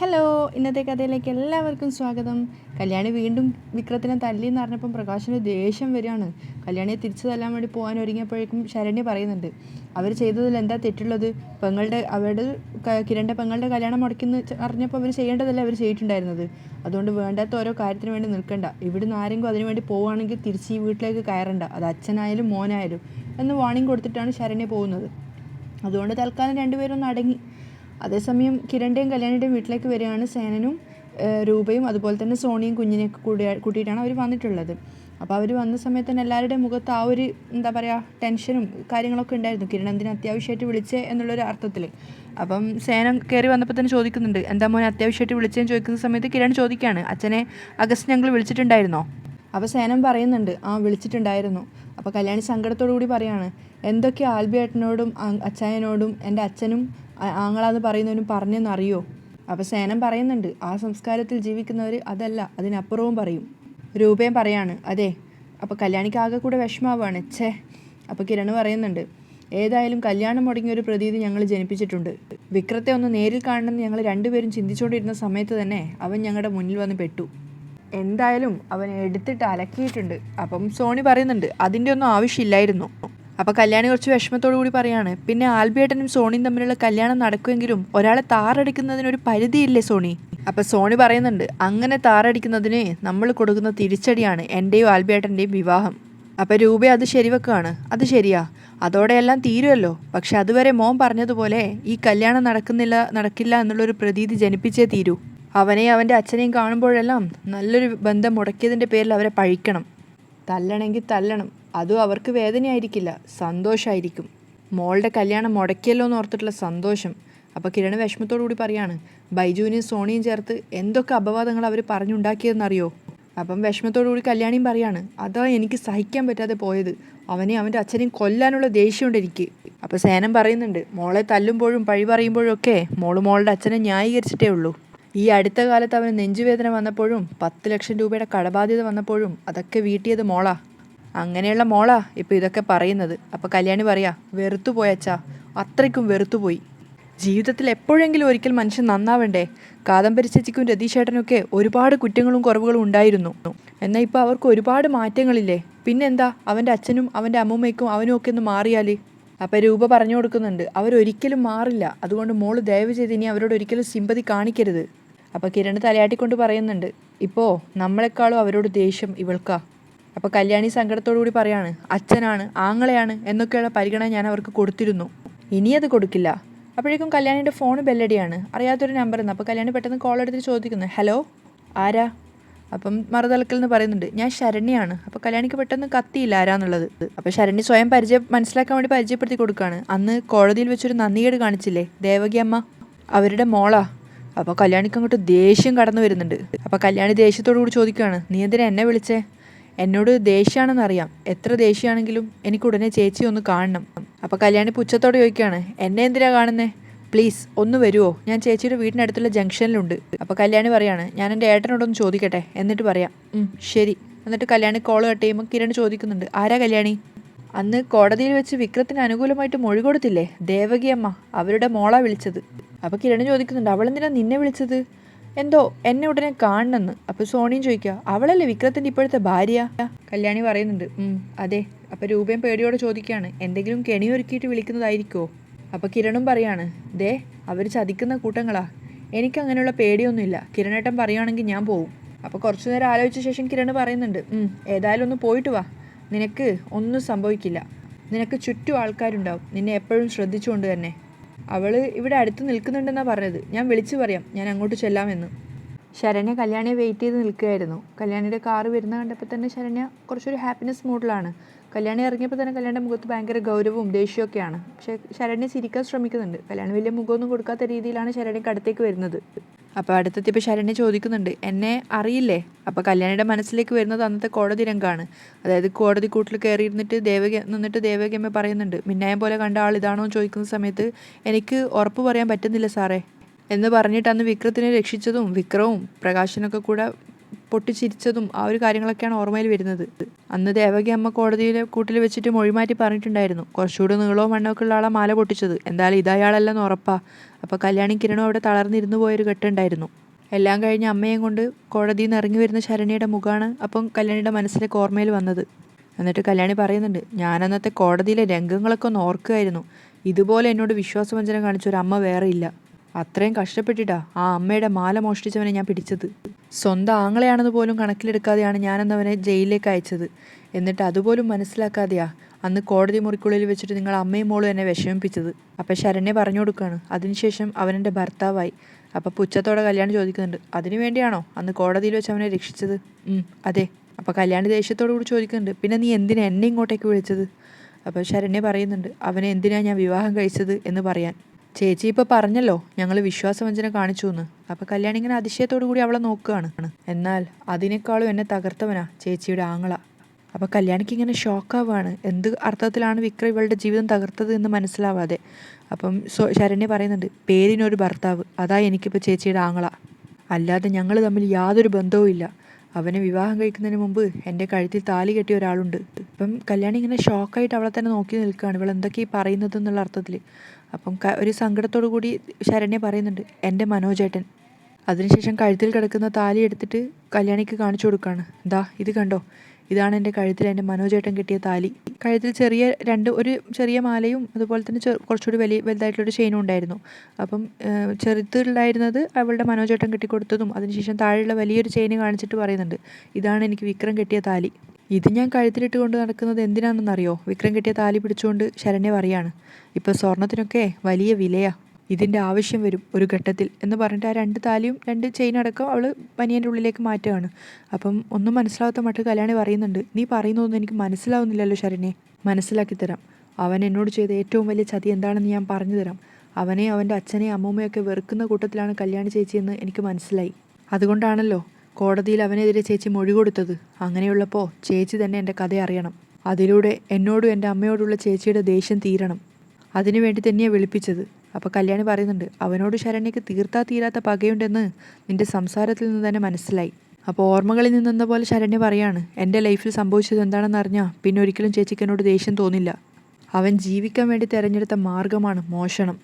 Hello ഇന്നത്തെ കഥയിലേക്ക് എല്ലാവർക്കും സ്വാഗതം. കല്യാണി വീണ്ടും വിക്രത്തിനെ തല്ലി എന്ന് പറഞ്ഞപ്പം പ്രകാശിന് ദേഷ്യം വരികയാണ്. കല്യാണിയെ തിരിച്ചു തല്ലാൻ വേണ്ടി പോകാൻ ഒരുങ്ങിയപ്പോഴേക്കും ശരണ്യ പറയുന്നുണ്ട് അവർ ചെയ്തതിൽ എന്താ തെറ്റുള്ളത്? പെങ്ങളുടെ അവരുടെ കിരണ്ടെ പെങ്ങളുടെ കല്യാണം മുടക്കുന്ന അറിഞ്ഞപ്പോൾ അവർ ചെയ്യേണ്ടതല്ലേ അവർ ചെയ്തിട്ടുണ്ടായിരുന്നത്? അതുകൊണ്ട് വേണ്ടാത്ത ഓരോ കാര്യത്തിന് വേണ്ടി നിൽക്കണ്ട. ഇവിടുന്ന് ആരെങ്കിലും അതിനു വേണ്ടി പോവുകയാണെങ്കിൽ തിരിച്ച് ഈ വീട്ടിലേക്ക് കയറണ്ട. അത് അച്ഛനായാലും മോനായാലും എന്ന് വാണിംഗ് കൊടുത്തിട്ടാണ് ശരണ്യ പോകുന്നത്. അതുകൊണ്ട് തൽക്കാലം രണ്ടുപേരും ഒന്ന് അടങ്ങി. അതേസമയം കിരണിന്റെയും കല്യാണിയുടെയും വീട്ടിലേക്ക് വരികയാണ് സേനനും രൂപയും അതുപോലെ തന്നെ സോണിയും കുഞ്ഞിനെയൊക്കെ കൂടി കൂട്ടിയിട്ടാണ് അവർ വന്നിട്ടുള്ളത്. അപ്പോൾ അവർ വന്ന സമയത്ത് തന്നെ എല്ലാവരുടെയും മുഖത്ത് ആ ഒരു എന്താ പറയുക ടെൻഷനും കാര്യങ്ങളൊക്കെ ഉണ്ടായിരുന്നു. കിരൺ എന്തിനു അത്യാവശ്യമായിട്ട് വിളിച്ചേ എന്നുള്ളൊരു അർത്ഥത്തിൽ അപ്പം സേന കയറി വന്നപ്പോൾ തന്നെ ചോദിക്കുന്നുണ്ട് എന്താ മോനെ അത്യാവശ്യമായിട്ട് വിളിച്ചേന്ന് ചോദിക്കുന്ന സമയത്ത് കിരൺ ചോദിക്കുകയാണ് അച്ഛനെ അഗസ്റ്റ് ഞങ്ങൾ വിളിച്ചിട്ടുണ്ടായിരുന്നോ? അപ്പോൾ സേനം പറയുന്നുണ്ട് ആ വിളിച്ചിട്ടുണ്ടായിരുന്നു. അപ്പോൾ കല്യാണി സങ്കടത്തോടു കൂടി പറയാണ് എന്തൊക്കെ ആൽബിയേട്ടനോടും അച്ചായനോടും എന്റെ അച്ഛനും ആങ്ങളാന്ന് പറയുന്നവനും പറഞ്ഞെന്ന് അറിയോ? അപ്പോൾ സേനം പറയുന്നുണ്ട് ആ സംസ്കാരത്തിൽ ജീവിക്കുന്നവർ അതല്ല അതിനപ്പുറവും പറയും. രൂപയും പറയാണ് അതെ അപ്പോൾ കല്യാണിക്ക് ആകെ കൂടെ വിഷമാവാണ് ഛേ. അപ്പോൾ കിരണ് പറയുന്നുണ്ട് ഏതായാലും കല്യാണം മുടങ്ങിയ ഒരു പ്രതീതി ഞങ്ങൾ ജനിപ്പിച്ചിട്ടുണ്ട്. വിക്രത്തെ ഒന്ന് നേരിൽ കാണണമെന്ന് ഞങ്ങൾ രണ്ടുപേരും ചിന്തിച്ചുകൊണ്ടിരുന്ന സമയത്ത് തന്നെ അവൻ ഞങ്ങളുടെ മുന്നിൽ വന്ന് പെട്ടു. എന്തായാലും അവൻ എടുത്തിട്ട് അലക്കിയിട്ടുണ്ട്. അപ്പം സോണി പറയുന്നുണ്ട് അതിന്റെ ഒന്നും ആവശ്യമില്ലായിരുന്നു. അപ്പോൾ കല്യാണി കുറച്ച് വിഷമത്തോടു കൂടി പറയാണ് പിന്നെ ആൽബിയേട്ടനും സോണിയും തമ്മിലുള്ള കല്യാണം നടക്കുമെങ്കിലും ഒരാളെ താറടിക്കുന്നതിന് ഒരു പരിധിയില്ലേ സോണി? അപ്പോൾ സോണി പറയുന്നുണ്ട് അങ്ങനെ താറടിക്കുന്നതിന് നമ്മൾ കൊടുക്കുന്ന തിരിച്ചടിയാണ് എന്റെയും ആൽബിയേട്ടന്റെയും വിവാഹം. അപ്പോൾ രൂപ അത് ശരിവെക്കുകയാണ് അത് ശരിയാ അതോടെയെല്ലാം തീരുമല്ലോ പക്ഷെ അതുവരെ മോൻ പറഞ്ഞതുപോലെ ഈ കല്യാണം നടക്കുന്നില്ല നടക്കില്ല എന്നുള്ളൊരു പ്രതീതി ജനിപ്പിച്ചേ തീരൂ. അവനെയും അവന്റെ അച്ഛനെയും കാണുമ്പോഴെല്ലാം നല്ലൊരു ബന്ധം മുടക്കിയതിന്റെ പേരിൽ അവരെ പഴിക്കണം. തല്ലണമെങ്കിൽ തല്ലണം. അതും അവർക്ക് വേദനയായിരിക്കില്ല. സന്തോഷമായിരിക്കും മോളുടെ കല്യാണം മുടക്കിയല്ലോ എന്ന് ഓർത്തിട്ടുള്ള സന്തോഷം. അപ്പോൾ കിരണ് വിഷമത്തോടു കൂടി പറയാണ് ബൈജുവിനെയും സോണിയും ചേർത്ത് എന്തൊക്കെ അപവാദങ്ങൾ അവർ പറഞ്ഞുണ്ടാക്കിയതെന്നറിയോ? അപ്പം വിഷമത്തോടു കൂടി കല്യാണിയും പറയാണ് അതാ എനിക്ക് സഹിക്കാൻ പറ്റാതെ പോയത്. അവനെ അവന്റെ അച്ഛനെയും കൊല്ലാനുള്ള ദേഷ്യമുണ്ട് എനിക്ക് അപ്പോൾ സേനം പറയുന്നുണ്ട് മോളെ തല്ലുമ്പോഴും പഴി പറയുമ്പോഴും ഒക്കെ മോൾ മോളുടെ അച്ഛനെ ന്യായീകരിച്ചിട്ടേ ഉള്ളൂ. ഈ അടുത്ത കാലത്ത് അവന് നെഞ്ചുവേദന വന്നപ്പോഴും പത്ത് ലക്ഷം രൂപയുടെ കടബാധ്യത വന്നപ്പോഴും അതൊക്കെ വീട്ടിയത് മോളാ. അങ്ങനെയുള്ള മോളാ ഇപ്പോൾ ഇതൊക്കെ പറയുന്നത്. അപ്പോൾ കല്യാണി പറയാ വെറുത്തു പോയച്ചാ അത്രയ്ക്കും വെറുത്തുപോയി ജീവിതത്തിൽ എപ്പോഴെങ്കിലും ഒരിക്കൽ മനുഷ്യൻ നന്നാവണ്ടേ? കാദംബരി ചേച്ചിക്കും രതീഷേട്ടനൊക്കെ ഒരുപാട് കുറ്റങ്ങളും കുറവുകളും ഉണ്ടായിരുന്നു. എന്നാൽ ഇപ്പോൾ അവർക്ക് ഒരുപാട് മാറ്റങ്ങളില്ലേ? പിന്നെന്താ? അവന്റെ അച്ഛനും അവന്റെ അമ്മൂമ്മയ്ക്കും അവനും ഒക്കെ ഒന്ന് മാറിയാൽ അപ്പോൾ രൂപ പറഞ്ഞു കൊടുക്കുന്നുണ്ട്. അവരൊരിക്കലും മാറില്ല. അതുകൊണ്ട് മോൾ ദയവ് ചെയ്ത് ഇനി അവരോട് ഒരിക്കലും സിമ്പതി കാണിക്കരുത്. അപ്പോൾ കിരൺ തലയാട്ടിക്കൊണ്ട് പറയുന്നുണ്ട് ഇപ്പോൾ നമ്മളെക്കാളും അവരോട് ദേഷ്യം ഇവൾക്കാ. അപ്പോൾ കല്യാണി സങ്കടത്തോടു കൂടി പറയാണ് അച്ഛനാണ് ആങ്ങളെയാണ് എന്നൊക്കെയുള്ള പരിഗണന ഞാൻ അവർക്ക് കൊടുത്തിരുന്നു. ഇനി അത് കൊടുക്കില്ല. അപ്പോഴേക്കും കല്യാണിയുടെ ഫോൺ ബെല്ലടിയാണ്. അറിയാത്തൊരു നമ്പർ എന്ന് അപ്പോൾ കല്യാണി പെട്ടെന്ന് കോൾ എടുത്തിട്ട് ചോദിക്കുന്നു ഹലോ ആരാ? അപ്പം മറുതലക്കൽ എന്ന് പറയുന്നുണ്ട് ഞാൻ ശരണ്യാണ്. അപ്പോൾ കല്യാണിക്ക് പെട്ടെന്ന് കത്തിയില്ല ആരാന്നുള്ളത്. അപ്പോൾ ശരണ്യ സ്വയം പരിചയം മനസ്സിലാക്കാൻ വേണ്ടി പരിചയപ്പെടുത്തി കൊടുക്കുകയാണ് അന്ന് കോടതിയിൽ വെച്ചൊരു നന്ദികേട് കാണിച്ചില്ലേ ദേവകി അമ്മ അവരുടെ മോളാ. അപ്പോൾ കല്യാണിക്ക് അങ്ങോട്ട് ദേഷ്യം കടന്നു വരുന്നുണ്ട്. അപ്പോൾ കല്യാണി ദേഷ്യത്തോടു കൂടി ചോദിക്കുകയാണ് നീ എന്തിനാ എന്നെ വിളിച്ചേ? എന്നോട് ദേഷ്യമാണെന്ന് അറിയാം. എത്ര ദേഷ്യമാണെങ്കിലും എനിക്ക് ഉടനെ ചേച്ചി ഒന്ന് കാണണം. അപ്പോൾ കല്യാണി പുച്ഛത്തോടെ ചോദിക്കുകയാണ് എന്നെ എന്തിനാ കാണുന്നേ? പ്ലീസ് ഒന്ന് വരുമോ ഞാൻ ചേച്ചിയുടെ വീടിനടുത്തുള്ള ജംഗ്ഷനിലുണ്ട്. അപ്പോൾ കല്യാണി പറയാണ് ഞാൻ എന്റെ ഏട്ടനോടൊന്ന് ചോദിക്കട്ടെ എന്നിട്ട് പറയാം. ശരി. എന്നിട്ട് കല്യാണി കോൾ കട്ട് ചെയ്യുമ്പോൾ കിരൺ ചോദിക്കുന്നുണ്ട് ആരാ കല്യാണി? അന്ന് കോടതിയിൽ വെച്ച് വിക്രത്തിന് അനുകൂലമായിട്ട് മൊഴി കൊടുത്തില്ലേ? ദേവകിയമ്മ അവരുടെ മോളാ വിളിച്ചത്. അപ്പോൾ കിരൺ ചോദിക്കുന്നുണ്ട് അവളെന്തിനാ നിന്നെ വിളിച്ചത്? എന്തോ എന്നെ ഉടനെ കാണണമെന്ന് അപ്പോൾ സോണിയും ചോദിക്കുക അവളല്ലേ വിക്രത്തിന്റെ ഇപ്പോഴത്തെ ഭാര്യ? കല്യാണി പറയുന്നുണ്ട് "ഉം, അതെ. അപ്പോൾ രൂപയും പേടിയോടെ ചോദിക്കുകയാണ് എന്തെങ്കിലും കെണിയൊരുക്കിയിട്ട് വിളിക്കുന്നതായിരിക്കുമോ അപ്പോൾ കിരണും പറയാണ് ദേ അവർ ചതിക്കുന്ന കൂട്ടങ്ങളാ. എനിക്ക് അങ്ങനെയുള്ള പേടിയൊന്നുമില്ല. കിരണേട്ടൻ പറയുകയാണെങ്കിൽ ഞാൻ പോവും. അപ്പോൾ കുറച്ചു നേരം ആലോചിച്ച ശേഷം കിരണ് പറയുന്നുണ്ട് "ഉം, ഏതായാലും ഒന്ന് പോയിട്ട് വാ. നിനക്ക് ഒന്നും സംഭവിക്കില്ല. നിനക്ക് ചുറ്റും ആൾക്കാരുണ്ടാവും. നിന്നെ എപ്പോഴും ശ്രദ്ധിച്ചുകൊണ്ട് തന്നെ. അവൾ ഇവിടെ അടുത്ത് നിൽക്കുന്നുണ്ടെന്നാണ് പറഞ്ഞത്. ഞാൻ വിളിച്ചു പറയാം. ഞാൻ അങ്ങോട്ട് ചെല്ലാമെന്ന്. ശരണ്യ കല്യാണിയെ വെയിറ്റ് ചെയ്ത് നിൽക്കുകയായിരുന്നു. കല്യാണിയുടെ കാറ് വരുന്ന കണ്ടപ്പോൾ തന്നെ ശരണ്യ കുറച്ചൊരു ഹാപ്പിനെസ് മൂഡിലാണ്. കല്യാണി ഇറങ്ങിയപ്പോൾ തന്നെ കല്യാണിയുടെ മുഖത്ത് ഭയങ്കര ഗൗരവവും ദേഷ്യമൊക്കെയാണ്. പക്ഷേ ശരണ്യ ചിരിക്കാൻ ശ്രമിക്കുന്നുണ്ട്. കല്യാണി വലിയ മുഖമൊന്നും കൊടുക്കാത്ത രീതിയിലാണ് ശരണ്യക്ക് അടുത്തേക്ക് വരുന്നത്. അപ്പോൾ അടുത്തെത്തിയപ്പോൾ ശരണ്യ ചോദിക്കുന്നുണ്ട് എന്നെ അറിയില്ലേ? അപ്പോൾ കല്യാണിയുടെ മനസ്സിലേക്ക് വരുന്നത് അന്നത്തെ കോടതി രംഗമാണ് അതായത് കോടതി കൂട്ടിൽ കയറിയിരുന്നിട്ട് ദേവക നിന്നിട്ട് ദേവകമ്മ പറയുന്നുണ്ട് മിന്നായം പോലെ കണ്ട ആൾ ഇതാണോ ചോദിക്കുന്ന സമയത്ത് എനിക്ക് ഉറപ്പ് പറയാൻ പറ്റുന്നില്ല സാറേ. എന്ന് പറഞ്ഞിട്ട് അന്ന് വിക്രത്തിനെ രക്ഷിച്ചതും വിക്രവും പ്രകാശനൊക്കെ കൂടെ പൊട്ടിച്ചിരിച്ചതും ആ ഒരു കാര്യങ്ങളൊക്കെയാണ് ഓർമ്മയിൽ വരുന്നത്. അന്ന് ദേവകി അമ്മ കോടതിയിലെ കൂട്ടിൽ വെച്ചിട്ട് മൊഴിമാറ്റി പറഞ്ഞിട്ടുണ്ടായിരുന്നു. കുറച്ചുകൂടി നീളവും വണ്ണമൊക്കെ ഉള്ള ആളെ മാല പൊട്ടിച്ചത്. എന്തായാലും ഇതയാളല്ലെന്ന് ഉറപ്പാ. അപ്പോൾ കല്യാണി കിരണും അവിടെ തളർന്നിരുന്നു പോയൊരു ഘട്ടമുണ്ടായിരുന്നു. എല്ലാം കഴിഞ്ഞ് അമ്മയും കൊണ്ട് കോടതിയിൽ നിന്ന് ഇറങ്ങി വരുന്ന ശരണിയുടെ മുഖമാണ് അപ്പം കല്യാണിയുടെ മനസ്സിലേക്ക് ഓർമ്മയിൽ വന്നത്. എന്നിട്ട് കല്യാണി പറയുന്നുണ്ട് ഞാൻ അന്നത്തെ കോടതിയിലെ രംഗങ്ങളൊക്കെ ഒന്ന് ഓർക്കുമായിരുന്നു ഇതുപോലെ എന്നോട് വിശ്വാസവഞ്ചനം കാണിച്ച ഒരു അമ്മ വേറെ ഇല്ല. അത്രയും കഷ്ടപ്പെട്ടിട്ടാ ആ അമ്മയുടെ മാല മോഷ്ടിച്ചവനെ ഞാൻ പിടിച്ചത്. സ്വന്തം ആങ്ങളെയാണെന്ന് പോലും കണക്കിലെടുക്കാതെയാണ് ഞാനെന്നവനെ ജയിലിലേക്ക് അയച്ചത്. എന്നിട്ട് അതുപോലും മനസ്സിലാക്കാതെയാ അന്ന് കോടതി മുറിക്കുള്ളിൽ വെച്ചിട്ട് നിങ്ങൾ അമ്മയും മോളും എന്നെ വിഷമിപ്പിച്ചത്. അപ്പം ശരണ്യെ പറഞ്ഞു കൊടുക്കുകയാണ് അതിനുശേഷം അവനെന്റെ ഭർത്താവായി. അപ്പം പുച്ഛത്തോടെ കല്യാണം ചോദിക്കുന്നുണ്ട്. അതിനു വേണ്ടിയാണോ അന്ന് കോടതിയിൽ വെച്ച് അവനെ രക്ഷിച്ചത്? അതെ. അപ്പോൾ കല്യാണി ദേഷ്യത്തോടു കൂടി ചോദിക്കുന്നുണ്ട്. പിന്നെ നീ എന്തിനാ എന്നെ ഇങ്ങോട്ടേക്ക് വിളിച്ചത്? അപ്പോൾ ശരണ്യ പറയുന്നുണ്ട്. അവനെ എന്തിനാ ഞാൻ വിവാഹം കഴിച്ചത് എന്ന് പറയാൻ. ചേച്ചി ഇപ്പോൾ പറഞ്ഞല്ലോ ഞങ്ങൾ വിശ്വാസവഞ്ചന കാണിച്ചു എന്ന് അപ്പോൾ കല്യാണി ഇങ്ങനെ അതിശയത്തോടു കൂടി അവളെ നോക്കുകയാണ് എന്നാൽ അതിനേക്കാളും എന്നെ തകർത്തവനാ ചേച്ചിയുടെ ആങ്ങള. അപ്പോൾ കല്യാണിക്ക് ഇങ്ങനെ ഷോക്കാവുകയാണ് എന്ത് അർത്ഥത്തിലാണ് വിക്രം ഇവളുടെ ജീവിതം തകർത്തത് എന്ന് മനസ്സിലാവാതെ. അപ്പം ശരണ്യ പറയുന്നുണ്ട് പേരിനൊരു ഭർത്താവ്. അതാ എനിക്കിപ്പോൾ ചേച്ചിയുടെ ആങ്ങള. അല്ലാതെ ഞങ്ങൾ തമ്മിൽ യാതൊരു ബന്ധവും ഇല്ല. അവനെ വിവാഹം കഴിക്കുന്നതിന് മുമ്പ് എന്റെ കഴുത്തിൽ താലി കെട്ടിയ ഒരാളുണ്ട്. അപ്പം കല്യാണി ഇങ്ങനെ ഷോക്കായിട്ട് അവളെ തന്നെ നോക്കി നിൽക്കുകയാണ് ഇവൾ എന്തൊക്കെ ഈ പറയുന്നത് എന്നുള്ള അർത്ഥത്തിൽ അപ്പം ഒരു സങ്കടത്തോടു കൂടി ശരണ്യ പറയുന്നുണ്ട് എന്റെ മനോജേട്ടൻ അതിനുശേഷം കഴുത്തിൽ കിടക്കുന്ന താലി എടുത്തിട്ട് കല്യാണിക്ക് കാണിച്ചു കൊടുക്കുകയാണ് ദാ ഇത് കണ്ടോ? ഇതാണ് എന്റെ കഴുത്തിൽ എന്റെ മനോജേട്ടൻ കിട്ടിയ താലി. കഴുത്തിൽ ചെറിയ രണ്ട് ഒരു ചെറിയ മാലയും അതുപോലെ തന്നെ ചെറു കുറച്ചുകൂടി വലിയ വലുതായിട്ടുള്ളൊരു ചെയിനും ഉണ്ടായിരുന്നു. അപ്പം ചെറുത്തുണ്ടായിരുന്നത് അവളുടെ മനോജേട്ടൻ കെട്ടിക്കൊടുത്തതും അതിനുശേഷം താഴെയുള്ള വലിയൊരു ചെയിൻ കാണിച്ചിട്ട് പറയുന്നുണ്ട് ഇതാണ് എനിക്ക് വിക്രം കെട്ടിയ താലി. ഇത് ഞാൻ കഴുത്തിലിട്ട് കൊണ്ട് നടക്കുന്നത് എന്തിനാണെന്നറിയോ? വിക്രം കെട്ടിയ താലി പിടിച്ചുകൊണ്ട് ശരണ്യ പറയാണ് ഇപ്പോൾ സ്വർണത്തിനൊക്കെ വലിയ വിലയാ. ഇതിന്റെ ആവശ്യം വരും ഒരു ഘട്ടത്തിൽ. എന്ന് പറഞ്ഞിട്ട് ആ രണ്ട് താലിയും രണ്ട് ചെയിൻ അടക്കം അവൾ പനിയന്റെ ഉള്ളിലേക്ക് മാറ്റുകയാണ്. അപ്പം ഒന്നും മനസ്സിലാവാത്ത മട്ട് കല്യാണി പറയുന്നുണ്ട് നീ പറയുന്നതൊന്നും എനിക്ക് മനസ്സിലാവുന്നില്ലല്ലോ ശരണ്യെ. മനസ്സിലാക്കി തരാം. അവൻ എന്നോട് ചെയ്ത ഏറ്റവും വലിയ ചതി എന്താണെന്ന് ഞാൻ പറഞ്ഞു തരാം. അവനെ അവന്റെ അച്ഛനെയും അമ്മൂമ്മയൊക്കെ വെറുക്കുന്ന കൂട്ടത്തിലാണ് കല്യാണി ചേച്ചിയെന്ന് എനിക്ക് മനസ്സിലായി. അതുകൊണ്ടാണല്ലോ കോടതിയിൽ അവനെതിരെ ചേച്ചി മൊഴി കൊടുത്തത്. അങ്ങനെയുള്ളപ്പോൾ ചേച്ചി തന്നെ എന്റെ കഥ അറിയണം. അതിലൂടെ എന്നോടും എന്റെ അമ്മയോടുള്ള ചേച്ചിയുടെ ദേഷ്യം തീരണം. അതിനുവേണ്ടി തന്നെയാണ് വിളിപ്പിച്ചത്. അപ്പോൾ കല്യാണി പറയുന്നുണ്ട് അവനോട് ശരണ്യക്ക് തീർത്താ തീരാത്ത പകയുണ്ടെന്ന് നിന്റെ സംസാരത്തിൽ നിന്ന് തന്നെ മനസ്സിലായി. അപ്പോൾ ഓർമ്മകളിൽ നിന്നെന്ന പോലെ ശരണ്യ പറയാണ് എന്റെ ലൈഫിൽ സംഭവിച്ചത് എന്താണെന്ന് അറിഞ്ഞാൽ പിന്നെ ഒരിക്കലും ചേച്ചിക്ക് എന്നോട് ദേഷ്യം തോന്നില്ല. അവൻ ജീവിക്കാൻ വേണ്ടി തിരഞ്ഞെടുത്ത മാർഗമാണ് മോഷണം.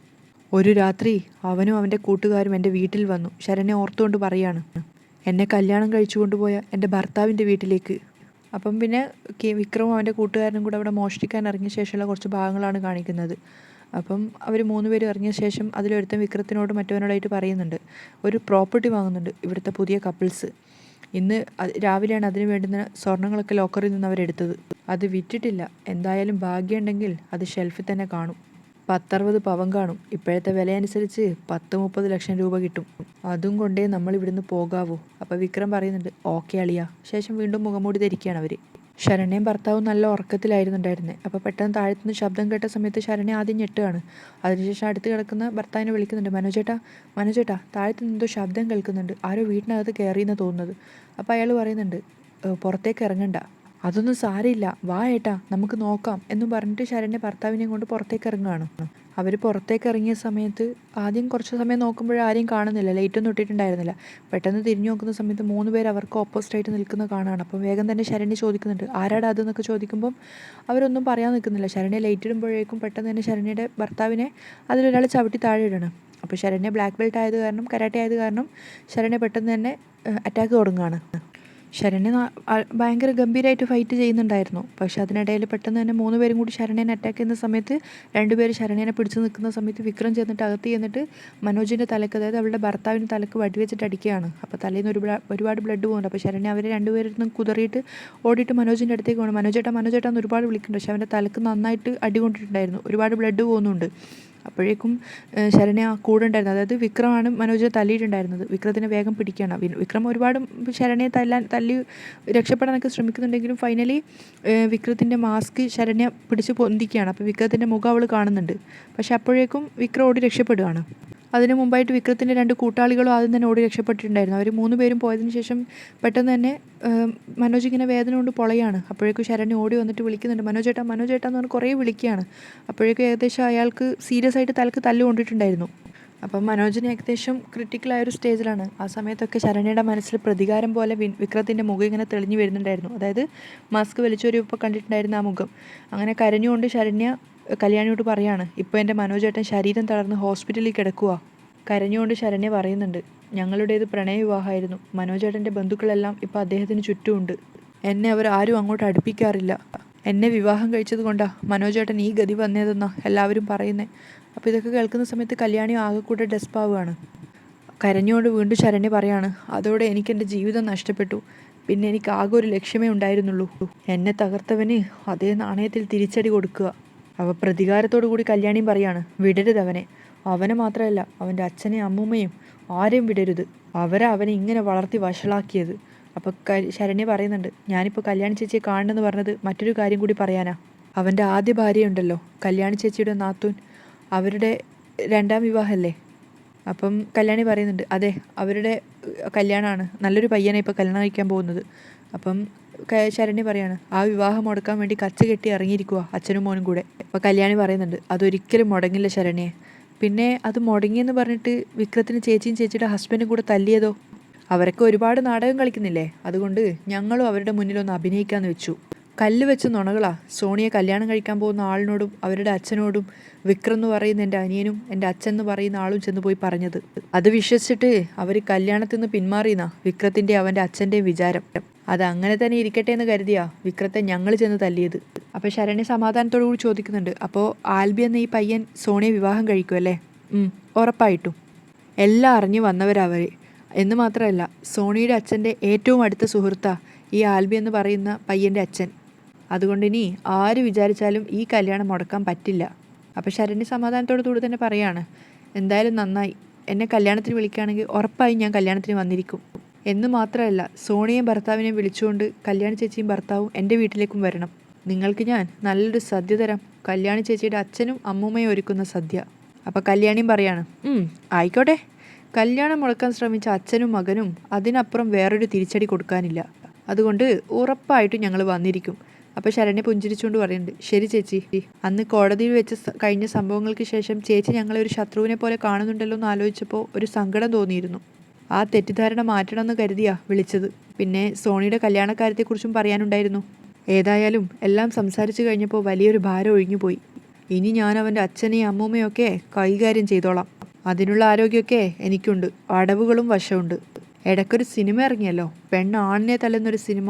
ഒരു രാത്രി അവനും അവന്റെ കൂട്ടുകാരും എന്റെ വീട്ടിൽ വന്നു. ശരണ്യ ഓർത്തുകൊണ്ട് പറയാണ് എന്നെ കല്യാണം കഴിച്ചു കൊണ്ടുപോയ എന്റെ ഭർത്താവിന്റെ വീട്ടിലേക്ക്. അപ്പം പിന്നെ വിക്രമും അവന്റെ കൂട്ടുകാരനും കൂടെ അവിടെ മോഷ്ടിക്കാൻ ഇറങ്ങിയ ശേഷമുള്ള കുറച്ച് ഭാഗങ്ങളാണ് കാണിക്കുന്നത്. അപ്പം അവർ മൂന്ന് പേര് ഇറങ്ങിയ ശേഷം അതിലൊരുത്തൻ വിക്രത്തിനോട് മറ്റവനോടായിട്ട് പറയുന്നുണ്ട്. ഒരു പ്രോപ്പർട്ടി വാങ്ങുന്നുണ്ട് ഇവിടുത്തെ പുതിയ കപ്പിൾസ്. ഇന്ന് രാവിലെയാണ് അതിന് വേണ്ടുന്ന സ്വർണങ്ങളൊക്കെ ലോക്കറിൽ നിന്ന് അവരെടുത്തത്. അത് വിറ്റിട്ടില്ല. എന്തായാലും ഭാഗ്യമുണ്ടെങ്കിൽ അത് ഷെൽഫിൽ തന്നെ കാണും. പത്തറുപത് പവൻ കാണും. ഇപ്പോഴത്തെ വിലയനുസരിച്ച് പത്ത് മുപ്പത് ലക്ഷം രൂപ കിട്ടും. അതും കൊണ്ടേ നമ്മൾ ഇവിടുന്ന് പോകാവൂ. അപ്പോൾ വിക്രം പറയുന്നുണ്ട് ഓക്കെ അളിയ. ശേഷം വീണ്ടും മുഖംമൂടി ധരിക്കുകയാണ് അവർ ശരണ്യം ഭർത്താവും നല്ല ഉറക്കത്തിലായിരുന്നുണ്ടായിരുന്നത് അപ്പോൾ പെട്ടെന്ന് താഴത്തുനിന്ന് ശബ്ദം കേട്ട സമയത്ത് ശരണ്യ ആദ്യം ഞെട്ടുകയാണ്. അതിനുശേഷം അടുത്ത് കിടക്കുന്ന ഭർത്താവിനെ വിളിക്കുന്നുണ്ട് മനോജേട്ടാ മനോജേട്ടാ. താഴത്ത് എന്തോ ശബ്ദം കേൾക്കുന്നുണ്ട്. ആരോ വീട്ടിനകത്ത് കയറിയെന്ന് തോന്നുന്നത്. അപ്പോൾ അയാൾ പറയുന്നുണ്ട് പുറത്തേക്ക് ഇറങ്ങണ്ട. അതൊന്നും സാരമില്ല. വാ ഏട്ടാ നമുക്ക് നോക്കാം എന്ന് പറഞ്ഞിട്ട് ശരണ്യ ഭർത്താവിനെയും കൊണ്ട് പുറത്തേക്ക് ഇറങ്ങുകയാണ് അവർ പുറത്തേക്ക് ഇറങ്ങിയ സമയത്ത് ആദ്യം കുറച്ച് സമയം നോക്കുമ്പോൾ ആരെയും കാണുന്നില്ല. ലൈറ്റൊന്നും ഇട്ടിട്ടുണ്ടായിരുന്നില്ല. പെട്ടെന്ന് തിരിഞ്ഞു നോക്കുന്ന സമയത്ത് മൂന്ന് പേർ അവർക്ക് ഓപ്പോസിറ്റായിട്ട് നിൽക്കുന്ന കാണുകയാണ് അപ്പം വേഗം തന്നെ ശരണ്യ ചോദിക്കുന്നുണ്ട്. ആരാടാ അതെന്നൊക്കെ ചോദിക്കുമ്പം അവരൊന്നും പറയാൻ നിൽക്കുന്നില്ല. ശരണ്യ ലൈറ്റ് ഇടുമ്പോഴേക്കും പെട്ടെന്ന് തന്നെ ശരണ്യയുടെ ഭർത്താവിനെ അതിലൊരാൾ ചവിട്ടി താഴെ ഇടണം. അപ്പോൾ ശരണ്യ ബ്ലാക്ക് ബെൽറ്റ് ആയത് കാരണം കരാട്ടെ ആയത് കാരണം ശരണ്യ പെട്ടെന്ന് തന്നെ അറ്റാക്ക് തുടങ്ങുകയാണ് ശരണ്യ ഭയങ്കര ഗംഭീരമായിട്ട് ഫൈറ്റ് ചെയ്യുന്നുണ്ടായിരുന്നു. പക്ഷെ അതിനിടയിൽ പെട്ടെന്ന് തന്നെ മൂന്ന് പേരും കൂടി ശരണ്യനെ അറ്റാക്ക് ചെയ്യുന്ന സമയത്ത് രണ്ടുപേര് ശരണ്യനെ പിടിച്ചു നിൽക്കുന്ന സമയത്ത് വിക്രം ചെന്നിട്ട് അകത്ത് ചെന്നിട്ട് മനോജിന്റെ തലക്ക് അതായത് അവളുടെ ഭർത്താവിന്റെ തലക്ക് വടിവെച്ചിട്ട് അടിക്കുകയാണ്. അപ്പോൾ തലയിൽ നിന്ന് ഒരുപാട് ഒരുപാട് ബ്ലഡ് പോകുന്നുണ്ട്. അപ്പോൾ ശരണ്യ അവർ രണ്ടുപേരും കുതറിയിട്ട് ഓടിയിട്ട് മനോജിന്റെ അടുത്തേക്ക് പോകണം. മനോജേട്ടാ മനോജേട്ടാന്ന് ഒരുപാട് വിളിക്കുന്നുണ്ട്. പക്ഷെ അവന്റെ തലക്ക് നന്നായിട്ട് അടി കൊണ്ടിട്ടുണ്ടായിരുന്നു. ഒരുപാട് ബ്ലഡ് പോകുന്നുണ്ട്. അപ്പോഴേക്കും ശരണ്യ കൂടെ ഉണ്ടായിരുന്നു അതായത് വിക്രമാണ് മനോജിനെ തല്ലിയിട്ടുണ്ടായിരുന്നത്. വിക്രത്തിനെ വേഗം പിടിക്കുകയാണ്. വിക്രം ഒരുപാട് ശരണ്യെ തല്ലാൻ തല്ലി രക്ഷപ്പെടാനൊക്കെ ശ്രമിക്കുന്നുണ്ടെങ്കിലും ഫൈനലി വിക്രത്തിന്റെ മാസ്ക് ശരണ്യ പിടിച്ച് പൊന്തിക്കുകയാണ്. അപ്പോൾ വിക്രത്തിന്റെ മുഖം അവൾ കാണുന്നുണ്ട്. പക്ഷേ അപ്പോഴേക്കും വിക്രം ഓടി രക്ഷപ്പെടുകയാണ് അതിന് മുമ്പായിട്ട് വിക്രത്തിന്റെ രണ്ട് കൂട്ടാളികളും ആദ്യം തന്നെ ഓടി രക്ഷപ്പെട്ടിട്ടുണ്ടായിരുന്നു. അവർ മൂന്ന് പേരും പോയതിന് ശേഷം പെട്ടെന്ന് തന്നെ മനോജ് ഇങ്ങനെ വേദന കൊണ്ട് പൊളയാണ്. അപ്പോഴേക്കും ശരണ്യ ഓടി വന്നിട്ട് വിളിക്കുന്നുണ്ട്. മനോജേട്ടാ മനോജേട്ടാ എന്ന് പറഞ്ഞ് കുറേ വിളിക്കുകയാണ്. അപ്പോഴേക്കും ഏകദേശം അയാൾക്ക് സീരിയസ് ആയിട്ട് തലക്ക് തല്ല് കൊണ്ടിട്ടുണ്ടായിരുന്നു. അപ്പം മനോജിന് ഏകദേശം ക്രിട്ടിക്കലായ ഒരു സ്റ്റേജിലാണ് ആ സമയത്തൊക്കെ ശരണ്യയുടെ മനസ്സിൽ പ്രതികാരം പോലെ വി വിക്രത്തിന്റെ മുഖം ഇങ്ങനെ തെളിഞ്ഞു വരുന്നുണ്ടായിരുന്നു. അതായത് മാസ്ക് വലിച്ചൊരു ഇപ്പോൾ കണ്ടിട്ടുണ്ടായിരുന്ന ആ മുഖം. അങ്ങനെ കരഞ്ഞുകൊണ്ട് ശരണ്യ കല്യാണിയോട് പറയാണ് ഇപ്പോൾ എന്റെ മനോജേട്ടൻ ശരീരം തളർന്ന് ഹോസ്പിറ്റലിൽ കിടക്കുക കരഞ്ഞുകൊണ്ട് ശരണ്യ പറയുന്നുണ്ട് ഞങ്ങളുടേത് പ്രണയ വിവാഹമായിരുന്നു മനോജേട്ടന്റെ ബന്ധുക്കളെല്ലാം ഇപ്പോൾ അദ്ദേഹത്തിന് ചുറ്റുമുണ്ട്. എന്നെ അവർ ആരും അങ്ങോട്ട് അടുപ്പിക്കാറില്ല. എന്നെ വിവാഹം കഴിച്ചത് കൊണ്ടാ മനോജേട്ടൻ ഈ ഗതി വന്നതെന്നാ എല്ലാവരും പറയുന്നത് അപ്പോൾ ഇതൊക്കെ കേൾക്കുന്ന സമയത്ത് കല്യാണി ആകെ കൂടെ ഡെസ്പാവുകയാണ്. കരഞ്ഞുകൊണ്ട് വീണ്ടും ശരണ്യ പറയാണ് അതോടെ എനിക്ക് എന്റെ ജീവിതം നഷ്ടപ്പെട്ടു. പിന്നെ എനിക്ക് ആകെ ഒരു ലക്ഷ്യമേ ഉണ്ടായിരുന്നുള്ളൂ. എന്നെ തകർത്തവന് അതേ നാണയത്തിൽ തിരിച്ചടി കൊടുക്കുക. അവ പ്രതികാരത്തോടു കൂടി കല്യാണിയും പറയാണ് വിടരുത് അവനെ. അവനെ മാത്രമല്ല അവന്റെ അച്ഛനെയും അമ്മൂമ്മയും ആരെയും വിടരുത്. അവരെ അവനെ ഇങ്ങനെ വളർത്തി വഷളാക്കിയത്. അപ്പോൾ ശരണ്യ പറയുന്നുണ്ട് ഞാനിപ്പോൾ കല്യാണി ചേച്ചിയെ കാണണമെന്ന് പറഞ്ഞത് മറ്റൊരു കാര്യം കൂടി പറയാനാ. അവന്റെ ആദ്യ ഭാര്യയുണ്ടല്ലോ കല്യാണി ചേച്ചിയുടെ നാത്തൂൻ. അവരുടെ രണ്ടാം വിവാഹമല്ലേ അപ്പം കല്യാണി പറയുന്നുണ്ട് അതെ അവരുടെ കല്യാണമാണ്. നല്ലൊരു പയ്യനെ ഇപ്പോൾ കല്യാണം കഴിക്കാൻ പോകുന്നത്. അപ്പം ശരണ്യ പറയാണ് ആ വിവാഹം മുടക്കാൻ വേണ്ടി കച്ച കെട്ടി ഇറങ്ങിയിരിക്കുക അച്ഛനും മോനും കൂടെ. അപ്പോൾ കല്യാണി പറയുന്നുണ്ട് അതൊരിക്കലും മുടങ്ങില്ല ശരണ്യെ. പിന്നെ അത് മുടങ്ങിയെന്ന് പറഞ്ഞിട്ട് വിക്രത്തിന് ചേച്ചിയും ചേച്ചിയുടെ ഹസ്ബൻഡും കൂടെ തല്ലിയതോ? അവരൊക്കെ ഒരുപാട് നാടകം കളിക്കുന്നില്ലേ? അതുകൊണ്ട് ഞങ്ങളും അവരുടെ മുന്നിലൊന്ന് അഭിനയിക്കാന്ന് വെച്ചു. കല്ല് വെച്ച നുണകളാ. സോണിയെ കല്യാണം കഴിക്കാൻ പോകുന്ന ആളിനോടും അവരുടെ അച്ഛനോടും വിക്രം എന്ന് പറയുന്ന എന്റെ അനിയനും എന്റെ അച്ഛൻ എന്ന് പറയുന്ന ആളും ചെന്ന് പോയി പറഞ്ഞത്. അത് വിശ്വസിച്ചിട്ട് അവർ കല്യാണത്തിൽ നിന്ന് പിന്മാറിയെന്നാ വിക്രത്തിന്റെ അവന്റെ അച്ഛന്റെയും വിചാരം. അത് അങ്ങനെ തന്നെ ഇരിക്കട്ടെ എന്ന് കരുതിയാ വിക്രത്തെ ഞങ്ങൾ ചെന്ന് തല്ലിയത്. അപ്പോൾ ശരണ്യ സമാധാനത്തോടു കൂടി ചോദിക്കുന്നുണ്ട് അപ്പോൾ ആൽബി എന്ന ഈ പയ്യൻ സോണിയെ വിവാഹം കഴിക്കുമല്ലേ അല്ലേ? ഉറപ്പായിട്ടും. എല്ലാം അറിഞ്ഞു വന്നവരവർ എന്ന് മാത്രമല്ല സോണിയുടെ അച്ഛന്റെ ഏറ്റവും അടുത്ത സുഹൃത്താ ഈ ആൽബി എന്ന് പറയുന്ന പയ്യന്റെ അച്ഛൻ. അതുകൊണ്ട് ഇനി ആര് വിചാരിച്ചാലും ഈ കല്യാണം മുടക്കാൻ പറ്റില്ല. അപ്പോൾ ശരണ്യ സമാധാനത്തോടു കൂടി തന്നെ പറയാണ് എന്തായാലും നന്നായി. എന്നെ കല്യാണത്തിന് വിളിക്കുകയാണെങ്കിൽ ഉറപ്പായും ഞാൻ കല്യാണത്തിന് വന്നിരിക്കും. എന്ന് മാത്രമല്ല സോണിയെയും ഭർത്താവിനെയും വിളിച്ചുകൊണ്ട് കല്യാണ ചേച്ചിയും ഭർത്താവും എന്റെ വീട്ടിലേക്കും വരണം. നിങ്ങൾക്ക് ഞാൻ നല്ലൊരു സദ്യ തരാം. കല്യാണ ചേച്ചിയുടെ അച്ഛനും അമ്മൂമ്മയും ഒരുക്കുന്ന സദ്യ. അപ്പോൾ കല്യാണിയും പറയാണ് "ഉം, ആയിക്കോട്ടെ. കല്യാണം മുടക്കാൻ ശ്രമിച്ച അച്ഛനും മകനും അതിനപ്പുറം വേറൊരു തിരിച്ചടി കൊടുക്കാനില്ല. അതുകൊണ്ട് ഉറപ്പായിട്ടും ഞങ്ങൾ വന്നിരിക്കും. അപ്പോൾ ശരണ്യ പുഞ്ചിരിച്ചുകൊണ്ട് പറയുന്നുണ്ട് ശരി ചേച്ചി. അന്ന് കോടതിയിൽ വെച്ച് കഴിഞ്ഞ സംഭവങ്ങൾക്ക് ശേഷം ചേച്ചി ഞങ്ങളെ ഒരു ശത്രുവിനെ പോലെ കാണുന്നുണ്ടല്ലോ എന്ന് ആലോചിച്ചപ്പോൾ ഒരു സങ്കടം തോന്നിയിരുന്നു. ആ തെറ്റിദ്ധാരണ മാറ്റണമെന്ന് കരുതിയാ വിളിച്ചത്. പിന്നെ സോണിയുടെ കല്യാണക്കാര്യത്തെക്കുറിച്ചും പറയാനുണ്ടായിരുന്നു. ഏതായാലും എല്ലാം സംസാരിച്ചു കഴിഞ്ഞപ്പോൾ വലിയൊരു ഭാരം ഒഴിഞ്ഞുപോയി. ഇനി ഞാൻ അവന്റെ അച്ഛനെയും അമ്മൂമ്മയും ഒക്കെ കൈകാര്യം ചെയ്തോളാം. അതിനുള്ള ആരോഗ്യമൊക്കെ എനിക്കുണ്ട്. അടവുകളും വശമുണ്ട്. ഇടയ്ക്കൊരു സിനിമ ഇറങ്ങിയല്ലോ? പെണ്ണ് ആണിനെ തല്ലുന്നൊരു സിനിമ.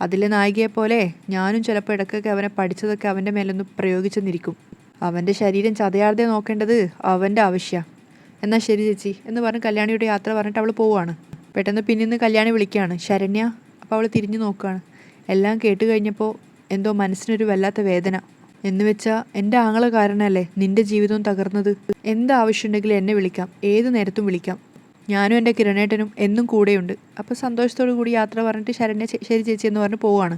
അതിലെ നായികയെ പോലെ ഞാനും ചിലപ്പോൾ ഇടയ്ക്കൊക്കെ അവനെ പഠിച്ചതൊക്കെ അവന്റെ മേലൊന്ന് പ്രയോഗിച്ചെന്നിരിക്കും അവന്റെ ശരീരം ചതയാതെ നോക്കേണ്ടത് അവന്റെ ആവശ്യം. എന്നാൽ ശരി ചേച്ചി എന്ന് പറഞ്ഞ് കല്യാണിയുടെ യാത്ര പറഞ്ഞിട്ട് അവൾ പോവുകയാണ് പെട്ടെന്ന് പിന്നിന്ന് കല്യാണി വിളിക്കുകയാണ് ശരണ്യ അപ്പോൾ അവൾ തിരിഞ്ഞു നോക്കുകയാണ് എല്ലാം കേട്ട് കഴിഞ്ഞപ്പോൾ എന്തോ മനസ്സിനൊരു വല്ലാത്ത വേദന. എന്ന് വെച്ചാൽ എന്റെ ആങ്ങളെ കാരണമല്ലേ നിന്റെ ജീവിതവും തകർന്നത്? എന്താവശ്യമുണ്ടെങ്കിലും എന്നെ വിളിക്കാം. ഏത് നേരത്തും വിളിക്കാം. ഞാനും എന്റെ കിരണേട്ടനും എന്നും കൂടെയുണ്ട്. അപ്പോൾ സന്തോഷത്തോടു കൂടി യാത്ര പറഞ്ഞിട്ട് ശരണ്യ ശരി ചേച്ചി എന്ന് പറഞ്ഞ് പോവുകയാണ്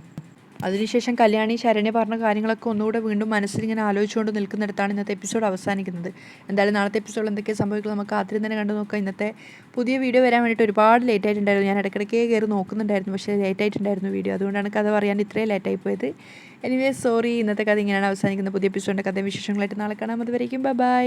അതിനുശേഷം കല്യാണി ശരണ്യ പറഞ്ഞ കാര്യങ്ങളൊക്കെ ഒന്നുകൂടെ വീണ്ടും മനസ്സിൽ ഇങ്ങനെ ആലോചിച്ചുകൊണ്ട് നിൽക്കുന്നിടത്താണ് ഇന്നത്തെ എപ്പിസോഡ് അവസാനിക്കുന്നത്. എന്തായാലും നാളത്തെ എപ്പിസോഡിൽ എന്തൊക്കെ സംഭവിക്കുക നമുക്ക് ആദ്യം തന്നെ കണ്ടു നോക്കാം. ഇന്നത്തെ പുതിയ വീഡിയോ വരാൻ വേണ്ടിയിട്ട് ഒരുപാട് ലേറ്റ് ആയിട്ടുണ്ടായിരുന്നു. ഞാൻ ഇടയ്ക്കിടയ്ക്ക് കയറി നോക്കുന്നുണ്ടായിരുന്നു പക്ഷേ ലേറ്റ് ആയിട്ടുണ്ടായിരുന്നു വീഡിയോ. അതുകൊണ്ടാണ് കഥ പറയാൻ ഇത്രയും ലേറ്റായി പോയത്. എനിവേ സോറി ഇന്നത്തെ കഥ ഇങ്ങനെയാണ് അവസാനിക്കുന്നത്. പുതിയ എപ്പിസോഡിന്റെ കഥയും വിശേഷങ്ങളായിട്ട് നാളെ കാണാം. അതുവരേക്കും ബൈ